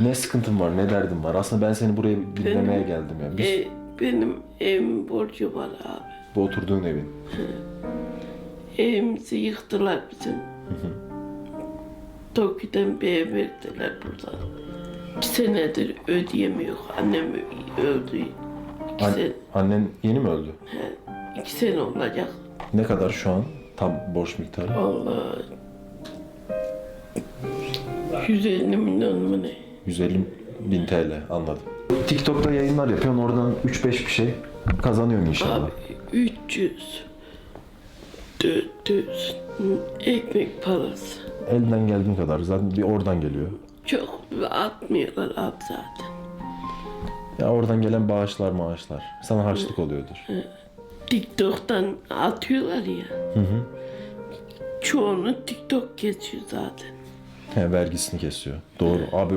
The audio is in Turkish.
Ne sıkıntın var, ne derdin var? Aslında ben seni buraya dinlemeye geldim ya. Biz E, benim evim borcu var abi. bu oturduğun evin. Evimizi yıktılar bizim. Toki'den bir ev verdiler burada. İki senedir ödeyemiyor. Annem öldü. İki, An- sene, annen yeni mi öldü? iki sene olacak. Ne kadar şu an tam borç miktarı? Vallahi 150 milyon mu ne? 150 bin TL anladım. TikTok'ta yayınlar yapıyorsun oradan 3-5 bir şey kazanıyorsun inşallah. Abi 300 400 ekmek parası. Elinden geldiğin kadar zaten bir oradan geliyor. Çok atmıyorlar abi zaten. Ya oradan gelen bağışlar maaşlar sana harçlık oluyordur. TikTok'tan atıyorlar ya. Çoğunu TikTok geçiyor zaten. He, vergisini kesiyor. Doğru. Abi